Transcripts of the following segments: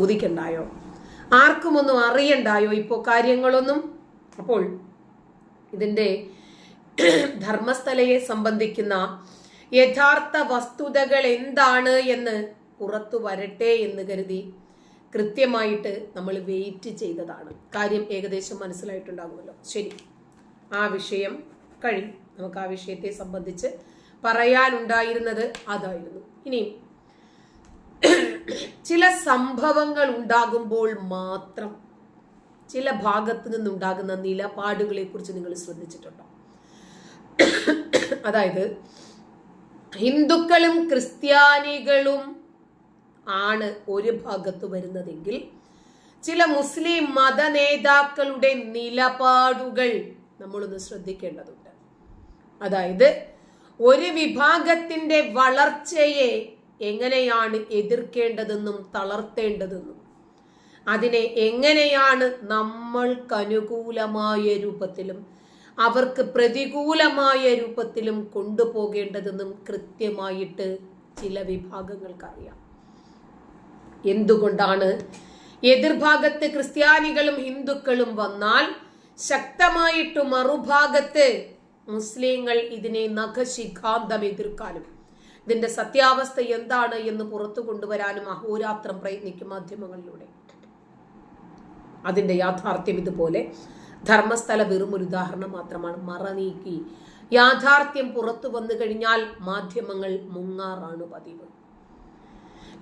ചോദിക്കണ്ടായോ ആർക്കുമൊന്നും അറിയണ്ടായോ ഇപ്പോൾ കാര്യങ്ങളൊന്നും? അപ്പോൾ ഇതിന്റെ ധർമ്മസ്ഥലയെ സംബന്ധിക്കുന്ന യഥാർത്ഥ വസ്തുതകൾ എന്താണ് എന്ന് പുറത്തു വരട്ടെ എന്ന് കരുതി കൃത്യമായിട്ട് നമ്മൾ വെയിറ്റ് ചെയ്തതാണ്. കാര്യം ഏകദേശം മനസ്സിലായിട്ടുണ്ടാകുമല്ലോ. ശരി. ആ വിഷയം കഴിഞ്ഞു നമുക്ക് ആ വിഷയത്തെ സംബന്ധിച്ച് പറയാനുണ്ടായിരുന്നത് അതായിരുന്നു. ഇനിയും ചില സംഭവങ്ങൾ ഉണ്ടാകുമ്പോൾ മാത്രം ചില ഭാഗത്ത് നിന്നുണ്ടാകുന്ന നിലപാടുകളെ കുറിച്ച് നിങ്ങൾ ശ്രദ്ധിച്ചിട്ടുണ്ടോ? അതായത് ഹിന്ദുക്കളും ക്രിസ്ത്യാനികളും ആണ് ഒരു ഭാഗത്ത് വരുന്നതെങ്കിൽ ചില മുസ്ലിം മത നേതാക്കളുടെ നിലപാടുകൾ നമ്മളൊന്ന് ശ്രദ്ധിക്കേണ്ടതുണ്ട്. അതായത് ഒരു വിഭാഗത്തിന്റെ വളർച്ചയെ എങ്ങനെയാണ് എതിർക്കേണ്ടതെന്നും തളർത്തേണ്ടതെന്നും. അതിനെ എങ്ങനെയാണ് നമ്മൾക്ക് അനുകൂലമായ രൂപത്തിലും അവർക്ക് പ്രതികൂലമായ രൂപത്തിലും കൊണ്ടുപോകേണ്ടതെന്നും കൃത്യമായിട്ട് ചില വിഭാഗങ്ങൾക്കറിയാം. എന്തുകൊണ്ടാണ് എതിർഭാഗത്ത് ക്രിസ്ത്യാനികളും ഹിന്ദുക്കളും വന്നാൽ ശക്തമായിട്ട് മറുഭാഗത്ത് മുസ്ലിങ്ങൾ ഇതിനെ നഖശിഖാന്തം എതിർക്കാനും ഇതിന്റെ സത്യാവസ്ഥ എന്താണ് എന്ന് പുറത്തു കൊണ്ടുവരാനും അഹോരാത്രം പ്രയത്നിക്കും മാധ്യമങ്ങളിലൂടെ. അതിന്റെ യാഥാർത്ഥ്യം ഇതുപോലെ ധർമ്മസ്ഥല വെറും ഒരു ഉദാഹരണം മാത്രമാണ്. മറ നീക്കി യാഥാർത്ഥ്യം പുറത്തു വന്നു കഴിഞ്ഞാൽ മാധ്യമങ്ങൾ മുങ്ങാറാണ് പതിവ്.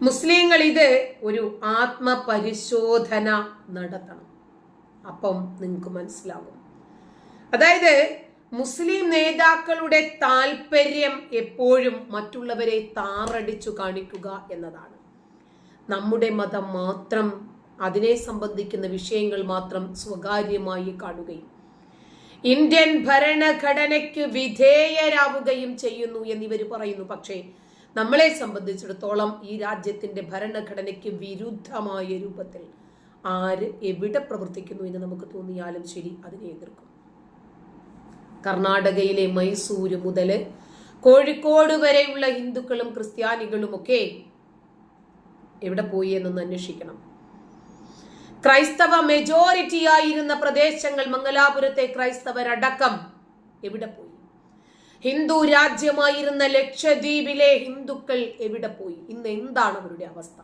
മുസ്ലിങ്ങൾ ഇത് ഒരു ആത്മപരിശോധന നടത്തണം. അപ്പം നിങ്ങൾക്ക് മനസ്സിലാകും. അതായത് മുസ്ലിം നേതാക്കളുടെ താല്പര്യം എപ്പോഴും മറ്റുള്ളവരെ താറടിച്ചു കാണിക്കുക എന്നതാണ്. നമ്മുടെ മതം മാത്രം അതിനെ സംബന്ധിക്കുന്ന വിഷയങ്ങൾ മാത്രം സ്വകാര്യമായി കാണുകയും ഇന്ത്യൻ ഭരണഘടനയ്ക്ക് വിധേയരാവുകയും ചെയ്യുന്നു എന്നിവർ പറയുന്നു. പക്ഷേ നമ്മളെ സംബന്ധിച്ചിടത്തോളം ഈ രാജ്യത്തിന്റെ ഭരണഘടനയ്ക്ക് വിരുദ്ധമായ രൂപത്തിൽ ആര് എവിടെ പ്രവർത്തിക്കുന്നു എന്ന് നമുക്ക് തോന്നിയാലും ശരി അതിനെ എതിർക്കും. കർണാടകയിലെ മൈസൂര് മുതൽ കോഴിക്കോട് വരെയുള്ള ഹിന്ദുക്കളും ക്രിസ്ത്യാനികളും ഒക്കെ എവിടെ പോയി എന്നൊന്ന് അന്വേഷിക്കണം. ക്രൈസ്തവ മെജോറിറ്റി ആയിരുന്ന പ്രദേശങ്ങൾ മംഗലാപുരത്തെ ക്രൈസ്തവരടക്കം എവിടെ പോയി? ഹിന്ദു രാജ്യമായിരുന്ന ലക്ഷദ്വീപിലെ ഹിന്ദുക്കൾ എവിടെ പോയി? ഇന്ന് എന്താണ് അവരുടെ അവസ്ഥ?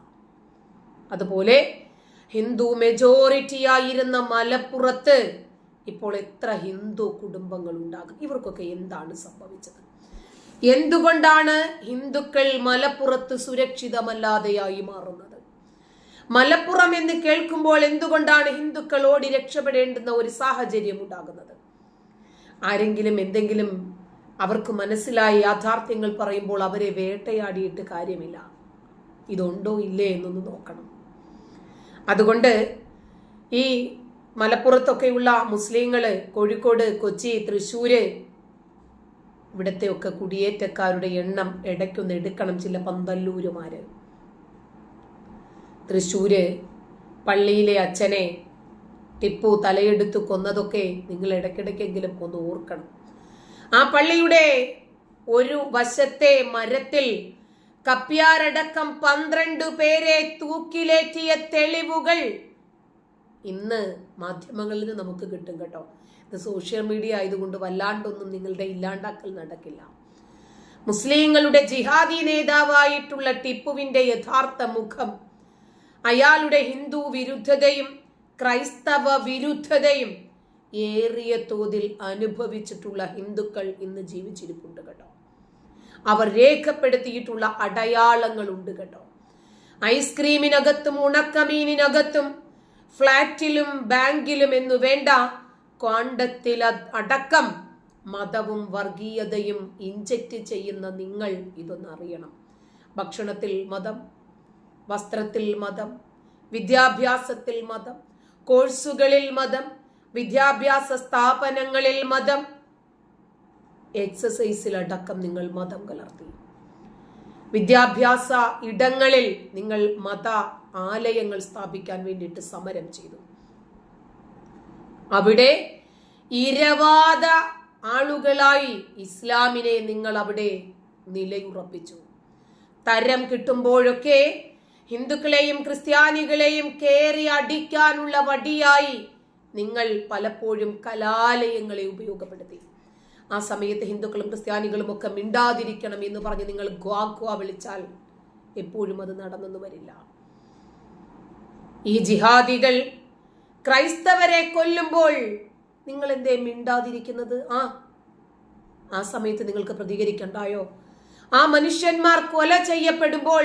അതുപോലെ ഹിന്ദു മെജോറിറ്റി ആയിരുന്ന മലപ്പുറത്ത് ഇപ്പോൾ എത്ര ഹിന്ദു കുടുംബങ്ങൾ ഉണ്ടാകും ഇവർക്കൊക്കെ എന്താണ് സംഭവിച്ചത്? എന്തുകൊണ്ടാണ് ഹിന്ദുക്കൾ മലപ്പുറത്ത് സുരക്ഷിതമല്ലാതെയായി മാറുന്നത്? മലപ്പുറം എന്ന് കേൾക്കുമ്പോൾ എന്തുകൊണ്ടാണ് ഹിന്ദുക്കൾ ഓടി രക്ഷപ്പെടേണ്ടുന്ന ഒരു സാഹചര്യം ഉണ്ടാകുന്നത്? ആരെങ്കിലും എന്തെങ്കിലും അവർക്ക് മനസ്സിലായ യാഥാർത്ഥ്യങ്ങൾ പറയുമ്പോൾ അവരെ വേട്ടയാടിയിട്ട് കാര്യമില്ല. ഇതുണ്ടോ ഇല്ലേ എന്നൊന്ന് നോക്കണം. അതുകൊണ്ട് ഈ മലപ്പുറത്തൊക്കെയുള്ള മുസ്ലിങ്ങൾ കോഴിക്കോട് കൊച്ചി തൃശ്ശൂര് ഇവിടത്തെയൊക്കെ കുടിയേറ്റക്കാരുടെ എണ്ണം ഇടയ്ക്കൊന്ന് എടുക്കണം ചില പന്തല്ലൂരുമാര്. തൃശ്ശൂര് പള്ളിയിലെ അച്ഛനെ ടിപ്പു തലയെടുത്ത് കൊന്നതൊക്കെ നിങ്ങൾ ഇടയ്ക്കിടയ്ക്കെങ്കിലും ഒന്ന് ഓർക്കണം. ആ പള്ളിയുടെ ഒരു വശത്തെ മരത്തിൽ കപ്പ്യാരടക്കം പന്ത്രണ്ട് പേരെ തൂക്കിലേറ്റിയ തെളിവുകൾ ഇന്ന് മാധ്യമങ്ങളിൽ നിന്ന് നമുക്ക് കിട്ടും കേട്ടോ. ഇത് സോഷ്യൽ മീഡിയ ആയതുകൊണ്ട് വല്ലാണ്ടൊന്നും നിങ്ങളുടെ ഇല്ലാണ്ടാക്കൽ നടക്കില്ല. മുസ്ലിങ്ങളുടെ ജിഹാദി നേതാവായിട്ടുള്ള ടിപ്പുവിന്റെ യഥാർത്ഥ മുഖം അയാളുടെ ഹിന്ദു വിരുദ്ധതയും ക്രൈസ്തവ വിരുദ്ധതയും ഏറിയ തോതിൽ അനുഭവിച്ചിട്ടുള്ള ഹിന്ദുക്കൾ ഇന്ന് ജീവിച്ചിരിപ്പുണ്ട് കേട്ടോ. അവർ രേഖപ്പെടുത്തിയിട്ടുള്ള അടയാളങ്ങളുണ്ട് കേട്ടോ. ഐസ്ക്രീമിനകത്തും ഉണക്കമീനിനകത്തും ഫ്ലാറ്റിലും ബാങ്കിലും എന്നു വേണ്ട. ക്വാണ്ടത്തിൽ അടക്കം മതവും വർഗീയതയും ഇഞ്ചക്റ്റ് ചെയ്യുന്ന നിങ്ങൾ ഇതൊന്ന് അറിയണം ഭക്ഷണത്തിൽ മതം വസ്ത്രത്തിൽ മതം വിദ്യാഭ്യാസത്തിൽ മതം കോഴ്സുകളിൽ മതം വിദ്യാഭ്യാസ സ്ഥാപനങ്ങളിൽ മതം. എക്സസൈസിലടക്കം നിങ്ങൾ മതം കലർത്തി. വിദ്യാഭ്യാസ ഇടങ്ങളിൽ നിങ്ങൾ മത ആലയങ്ങൾ സ്ഥാപിക്കാൻ വേണ്ടിയിട്ട് സമരം ചെയ്തു. അവിടെ ഇരവാദ ആളുകളായി ഇസ്ലാമിനെ നിങ്ങൾ അവിടെ നിലയുറപ്പിച്ചു. തരം കിട്ടുമ്പോഴൊക്കെ ഹിന്ദുക്കളെയും ക്രിസ്ത്യാനികളെയും കയറി അടിക്കാനുള്ള വടിയായി നിങ്ങൾ പലപ്പോഴും കലാലയങ്ങളെ ഉപയോഗപ്പെടുത്തി. ആ സമയത്ത് ഹിന്ദുക്കളും ക്രിസ്ത്യാനികളും ഒക്കെ മിണ്ടാതിരിക്കണം എന്ന് പറഞ്ഞ് നിങ്ങൾ ഗ്വാ ഗ്വാ വിളിച്ചാൽ എപ്പോഴും അത് നടന്നെന്ന് വരില്ല. ഈ ജിഹാദികൾ ക്രൈസ്തവരെ കൊല്ലുമ്പോൾ നിങ്ങൾ എന്തേ മിണ്ടാതിരിക്കുന്നത്? ആ ആ സമയത്ത് നിങ്ങൾക്ക് പ്രതികരിക്കണ്ടായോ? ആ മനുഷ്യന്മാർ കൊല ചെയ്യപ്പെടുമ്പോൾ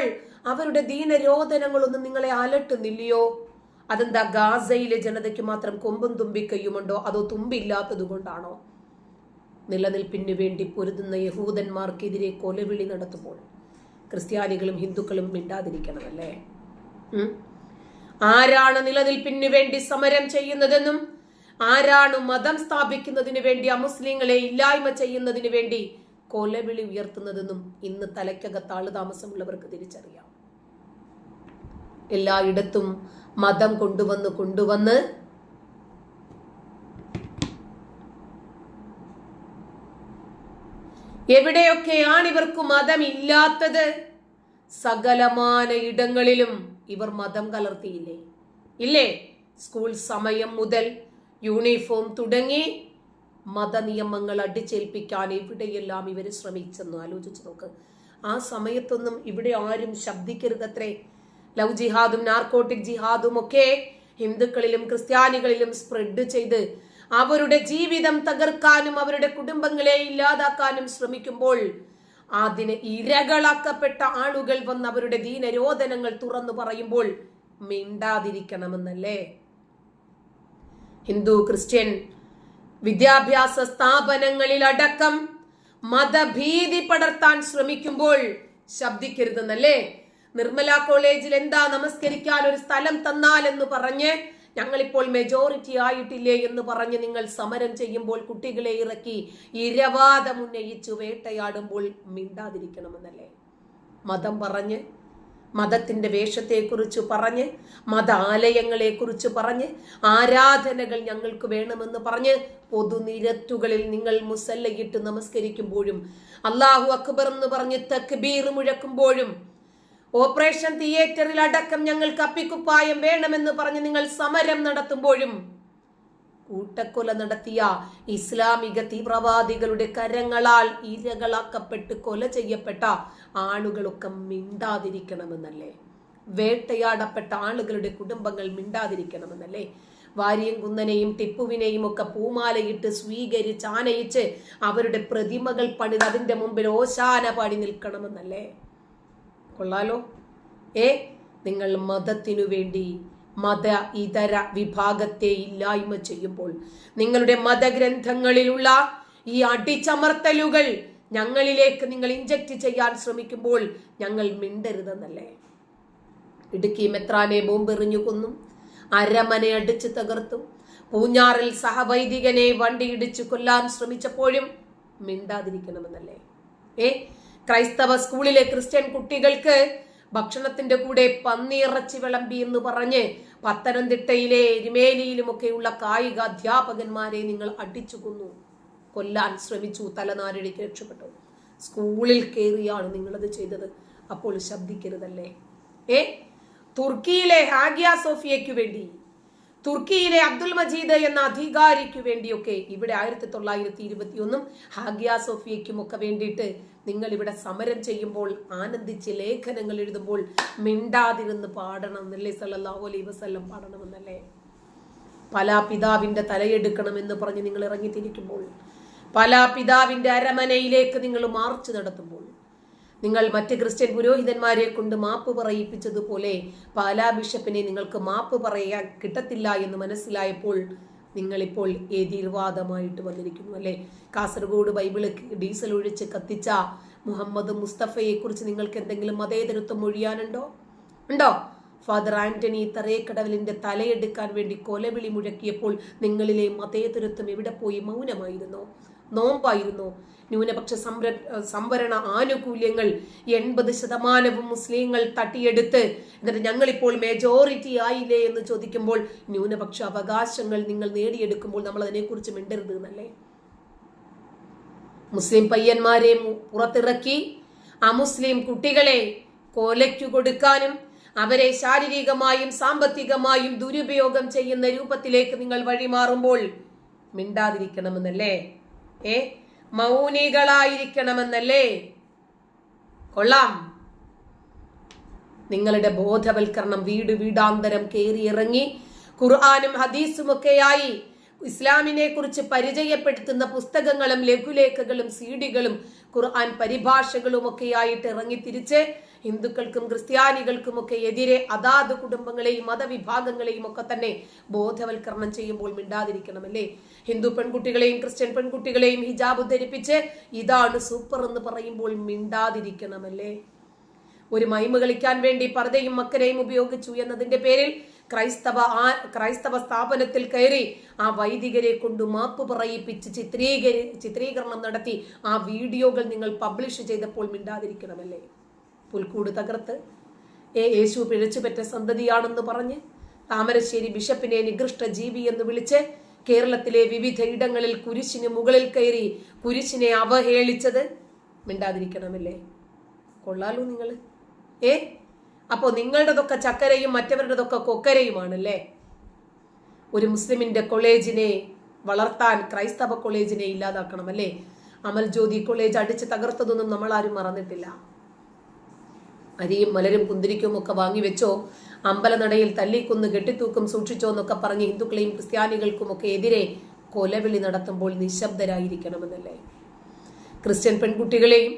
അവരുടെ ദീനരോധനങ്ങളൊന്നും നിങ്ങളെ അലട്ടുന്നില്ലയോ? അതെന്താ ഗാസയിലെ ജനതയ്ക്ക് മാത്രം കൊമ്പും തുമ്പിക്കയ്യുമുണ്ടോ അതോ തുമ്പില്ലാത്തത് കൊണ്ടാണോ? നിലനിൽപ്പിന് വേണ്ടി പൊരുതുന്ന യഹൂദന്മാർക്കെതിരെ കൊലവിളി നടത്തുമ്പോൾ ക്രിസ്ത്യാനികളും ഹിന്ദുക്കളും മിണ്ടാതിരിക്കണമല്ലേ? ആരാണ് നിലനിൽപ്പിന് വേണ്ടി സമരം ചെയ്യുന്നതെന്നും ആരാണ് മതം സ്ഥാപിക്കുന്നതിന് വേണ്ടി അമുസ്ലിങ്ങളെ ഇല്ലായ്മ ചെയ്യുന്നതിന് വേണ്ടി കൊലവിളി ഉയർത്തുന്നതെന്നും ഇന്ന് തലയ്ക്കകത്ത് ആൾ താമസമുള്ളവർക്ക് തിരിച്ചറിയാം. എല്ലായിടത്തും മതം കൊണ്ടുവന്ന് കൊണ്ടുവന്ന് എവിടെയൊക്കെയാണ് ഇവർക്ക് മതമില്ലാത്തത്? സകലമാന ഇടങ്ങളിലും ഇവർ മതം കലർത്തിയില്ലേ? ഇല്ലേ? സ്കൂൾ സമയം മുതൽ യൂണിഫോം തുടങ്ങി മതനിയമങ്ങൾ അടിച്ചേൽപ്പിക്കാൻ എവിടെയെല്ലാം ഇവർ ശ്രമിച്ചെന്ന് ആലോചിച്ച് നോക്ക്. ആ സമയത്തൊന്നും ഇവിടെ ആരും ശബ്ദിക്കരുതത്രേ. ലവ് ജിഹാദും നാർക്കോട്ടിക് ജിഹാദും ഒക്കെ ഹിന്ദുക്കളിലും ക്രിസ്ത്യാനികളിലും സ്പ്രെഡ് ചെയ്ത് അവരുടെ ജീവിതം തകർക്കാനും അവരുടെ കുടുംബങ്ങളെ ഇല്ലാതാക്കാനും ശ്രമിക്കുമ്പോൾ അതിന് ഇരകളാക്കപ്പെട്ട ആളുകൾ വന്ന് അവരുടെ ദീനരോധനങ്ങൾ തുറന്നു പറയുമ്പോൾ മിണ്ടാതിരിക്കണമെന്നല്ലേ? ഹിന്ദു ക്രിസ്ത്യൻ വിദ്യാഭ്യാസ സ്ഥാപനങ്ങളിൽ അടക്കം മതഭീതി പടർത്താൻ ശ്രമിക്കുമ്പോൾ ശബ്ദിക്കരുതെന്നല്ലേ? നിർമ്മല കോളേജിൽ എന്താ നമസ്കരിക്കാൻ ഒരു സ്ഥലം തന്നാൽ എന്ന് പറഞ്ഞ് ഞങ്ങളിപ്പോൾ മെജോറിറ്റി ആയിട്ടില്ലേ എന്ന് പറഞ്ഞ് നിങ്ങൾ സമരം ചെയ്യുമ്പോൾ കുട്ടികളെ ഇറക്കി ഇരവാദം ഉന്നയിച്ചു വേട്ടയാടുമ്പോൾ മിണ്ടാതിരിക്കണമെന്നല്ലേ? മതം പറഞ്ഞ് മതത്തിന്റെ വേഷത്തെക്കുറിച്ച് പറഞ്ഞ് മതാലയങ്ങളെക്കുറിച്ച് പറഞ്ഞ് ആരാധനകൾ ഞങ്ങൾക്ക് വേണമെന്ന് പറഞ്ഞ് പൊതുനിരത്തുകളിൽ നിങ്ങൾ മുസല്ലയിട്ട് നമസ്കരിക്കുമ്പോഴും അള്ളാഹു അക്ബർ എന്ന് പറഞ്ഞ് തക്ബീർ മുഴക്കുമ്പോഴും ഓപ്പറേഷൻ തിയേറ്ററിൽ അടക്കം ഞങ്ങൾക്ക് അപ്പിക്കുപ്പായം വേണമെന്ന് പറഞ്ഞ് നിങ്ങൾ സമരം നടത്തുമ്പോഴും കൂട്ടക്കൊല നടത്തിയ ഇസ്ലാമിക തീവ്രവാദികളുടെ കരങ്ങളാൽ ഇരകളാക്കപ്പെട്ട് കൊല ചെയ്യപ്പെട്ട ആളുകളൊക്കെ മിണ്ടാതിരിക്കണമെന്നല്ലേ? വേട്ടയാടപ്പെട്ട ആളുകളുടെ കുടുംബങ്ങൾ മിണ്ടാതിരിക്കണമെന്നല്ലേ? വാര്യം കുന്നനെയും ടിപ്പുവിനെയും ഒക്കെ പൂമാലയിട്ട് സ്വീകരിച്ച് ആനയിച്ച് അവരുടെ പ്രതിമകൾ പണിത് അതിന്റെ മുമ്പിൽ ഓശാന പാടി നിൽക്കണമെന്നല്ലേ? കൊള്ളാലോ. ഏ നിങ്ങൾ മതത്തിനു വേണ്ടി മത ഇതര വിഭാഗത്തെ ഇല്ലായ്മ ചെയ്യുമ്പോൾ നിങ്ങളുടെ മതഗ്രന്ഥങ്ങളിലുള്ള ഈ അടിച്ചമർത്തലുകൾ ഞങ്ങളിലേക്ക് നിങ്ങൾ ഇഞ്ചക്ട് ചെയ്യാൻ ശ്രമിക്കുമ്പോൾ ഞങ്ങൾ മിണ്ടരുതെന്നല്ലേ? ഇടുക്കി മെത്രാനെ ബോംബെറിഞ്ഞു കൊന്നും അരമനെ അടിച്ചു തകർത്തും പൂഞ്ഞാറിൽ സഹവൈദികനെ വണ്ടി ഇടിച്ചു കൊല്ലാൻ ശ്രമിച്ചപ്പോഴും മിണ്ടാതിരിക്കണമെന്നല്ലേ? ഏ ക്രൈസ്തവ സ്കൂളിലെ ക്രിസ്ത്യൻ കുട്ടികൾക്ക് ഭക്ഷണത്തിന്റെ കൂടെ പന്നിയിറച്ചി വിളമ്പി എന്ന് പറഞ്ഞ് പത്തനംതിട്ടയിലെ എരുമേലിയിലുമൊക്കെയുള്ള കായിക അധ്യാപകന്മാരെ നിങ്ങൾ അടിച്ചു കൊന്നു. കൊല്ലാൻ ശ്രമിച്ചു. തലനാരിഴയ്ക്ക് രക്ഷപ്പെട്ടു. സ്കൂളിൽ കയറിയാണ് നിങ്ങളത് ചെയ്തത്. അപ്പോൾ ശബ്ദിക്കരുതല്ലേ? ഏ? തുർക്കിയിലെ ഹാഗിയ സോഫിയയ്ക്കു വേണ്ടി തുർക്കിയിലെ അബ്ദുൽ മജീദ് എന്ന അധികാരിക്കു വേണ്ടിയൊക്കെ ഇവിടെ ആയിരത്തി തൊള്ളായിരത്തി ഇരുപത്തി ഒന്നും ഹാഗിയ സോഫിയയ്ക്കും ഒക്കെ വേണ്ടിയിട്ട് നിങ്ങൾ ഇവിടെ സമരം ചെയ്യുമ്പോൾ ആനന്ദിച്ച് ലേഖനങ്ങൾ എഴുതുമ്പോൾ മിണ്ടാതിരുന്ന് പാടണം എന്നല്ലേ സല്ലല്ലാഹു അലൈഹി വസല്ലം പാടണമെന്നല്ലേ? പല പിതാവിന്റെ തലയെടുക്കണമെന്ന് പറഞ്ഞ് നിങ്ങൾ ഇറങ്ങിത്തിരിക്കുമ്പോൾ പല പിതാവിന്റെ അരമനയിലേക്ക് നിങ്ങൾ മാർച്ച് നടത്തുമ്പോൾ നിങ്ങൾ മറ്റ് ക്രിസ്ത്യൻ പുരോഹിതന്മാരെ കൊണ്ട് മാപ്പ് പറയിപ്പിച്ചതുപോലെ പാലാ ബിഷപ്പിനെ നിങ്ങൾക്ക് മാപ്പ് പറയാൻ കിട്ടത്തില്ല എന്ന് മനസ്സിലായപ്പോൾ നിങ്ങളിപ്പോൾ എതിർവാദമായിട്ട് വന്നിരിക്കുന്നു അല്ലെ? കാസർഗോഡ് ബൈബിൾ ഡീസൽ ഒഴിച്ച് കത്തിച്ച മുഹമ്മദ് മുസ്തഫയെ കുറിച്ച് നിങ്ങൾക്ക് എന്തെങ്കിലും മതേതരത്വം ഒഴിയാനുണ്ടോ ഉണ്ടോ? ഫാദർ ആന്റണി തറേക്കടവിലിന്റെ തലയെടുക്കാൻ വേണ്ടി കൊലവിളി മുഴക്കിയപ്പോൾ നിങ്ങളിലെ മതേതരത്വം എവിടെ പോയി മൗനമായിരുന്നോ? നോമ്പായിരുന്നോ. ന്യൂനപക്ഷ സംര സംവരണ ആനുകൂല്യങ്ങൾ എൺപത് ശതമാനവും മുസ്ലിങ്ങൾ തട്ടിയെടുത്ത്. എന്നിട്ട് ഞങ്ങളിപ്പോൾ മെജോറിറ്റി ആയില്ലേ എന്ന് ചോദിക്കുമ്പോൾ ന്യൂനപക്ഷ അവകാശങ്ങൾ നിങ്ങൾ നേടിയെടുക്കുമ്പോൾ നമ്മൾ അതിനെക്കുറിച്ച് മിണ്ടരുത് എന്നല്ലേ മുസ്ലിം പയ്യന്മാരെ പുറത്തിറക്കി. അമുസ്ലിം കുട്ടികളെ കൊലയ്ക്കു കൊടുക്കാനും അവരെ ശാരീരികമായും സാമ്പത്തികമായും ദുരുപയോഗം ചെയ്യുന്ന രൂപത്തിലേക്ക് നിങ്ങൾ വഴിമാറുമ്പോൾ മിണ്ടാതിരിക്കണമെന്നല്ലേ? ഏ? മൗനികളായിരിക്കണമെന്നല്ലേ? കൊള്ളാം. നിങ്ങളുടെ ബോധവൽക്കരണം വീട് വീടാന്തരം കയറിയിറങ്ങി ഖുർആാനും ഹദീസുമൊക്കെയായി ഇസ്ലാമിനെ കുറിച്ച് പരിചയപ്പെടുത്തുന്ന പുസ്തകങ്ങളും ലഘുലേഖകളും സീഡികളും ഖുർആൻ പരിഭാഷകളും ഒക്കെയായിട്ട് ഇറങ്ങി തിരിച്ച് ഹിന്ദുക്കൾക്കും ക്രിസ്ത്യാനികൾക്കും ഒക്കെ എതിരെ അതാത് കുടുംബങ്ങളെയും മതവിഭാഗങ്ങളെയും ഒക്കെ തന്നെ ബോധവൽക്കരണം ചെയ്യുമ്പോൾ മിണ്ടാതിരിക്കണമല്ലേ? ഹിന്ദു പെൺകുട്ടികളെയും ക്രിസ്ത്യൻ പെൺകുട്ടികളെയും ഹിജാബ് ധരിപ്പിച്ച് ഇതാണ് സൂപ്പർ എന്ന് പറയുമ്പോൾ മിണ്ടാതിരിക്കണമല്ലേ? ഒരു മൈമ കളിക്കാൻ വേണ്ടി പർദ്ദയും മക്കരയും ഉപയോഗിച്ചു എന്നതിന്റെ പേരിൽ ക്രൈസ്തവ ആ ക്രൈസ്തവ സ്ഥാപനത്തിൽ കയറി ആ വൈദികരെ കൊണ്ട് മാപ്പ് പറയിപ്പിച്ച് ചിത്രീകരി ചിത്രീകരണം നടത്തി ആ വീഡിയോകൾ നിങ്ങൾ പബ്ലിഷ് ചെയ്തപ്പോൾ മിണ്ടാതിരിക്കണമല്ലേ? പുൽക്കൂട് തകർത്ത്. ഏ യേശു പിഴച്ചുപറ്റ സന്തതിയാണെന്ന് പറഞ്ഞ് താമരശ്ശേരി ബിഷപ്പിനെ നികൃഷ്ട ജീവി എന്ന് വിളിച്ച് കേരളത്തിലെ വിവിധ ഇടങ്ങളിൽ കുരിശിന് മുകളിൽ കയറി കുരിശിനെ അവഹേളിച്ചത് മിണ്ടാതിരിക്കണമല്ലേ? കൊള്ളാലോ നിങ്ങൾ ഏ അപ്പോ നിങ്ങളുടെതൊക്കെ ചക്കരയും മറ്റവരുടെതൊക്കെ കൊക്കരയുമാണല്ലേ? ഒരു മുസ്ലിമിന്റെ കോളേജിനെ വളർത്താൻ ക്രൈസ്തവ കോളേജിനെ ഇല്ലാതാക്കണം അല്ലേ അമൽ ജ്യോതി കോളേജ് അടിച്ച് തകർത്തതൊന്നും നമ്മൾ ആരും മറന്നിട്ടില്ല. അരിയും മലരും കുന്തിരിക്കും ഒക്കെ വാങ്ങിവെച്ചോ അമ്പലനടയിൽ തല്ലിക്കൊന്ന് കെട്ടിത്തൂക്കും സൂക്ഷിച്ചോ എന്നൊക്കെ പറഞ്ഞ് ഹിന്ദുക്കളെയും ക്രിസ്ത്യാനികൾക്കും ഒക്കെ എതിരെ കൊലവിളി നടത്തുമ്പോൾ നിശബ്ദരായിരിക്കണമെന്നല്ലേ? ക്രിസ്ത്യൻ പെൺകുട്ടികളെയും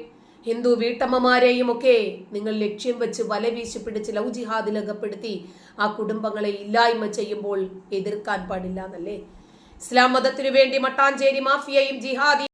ഹിന്ദു വീട്ടമ്മമാരെയും ഒക്കെ നിങ്ങൾ ലക്ഷ്യം വെച്ച് വല വീശി പിടിച്ച് ലവ് ജിഹാദിൽ അകപ്പെടുത്തി ആ കുടുംബങ്ങളെ ഇല്ലായ്മ ചെയ്യുമ്പോൾ എതിർക്കാൻ പാടില്ല എന്നല്ലേ? ഇസ്ലാം മതത്തിനു വേണ്ടി മട്ടാഞ്ചേരി മാഫിയയും ജിഹാദി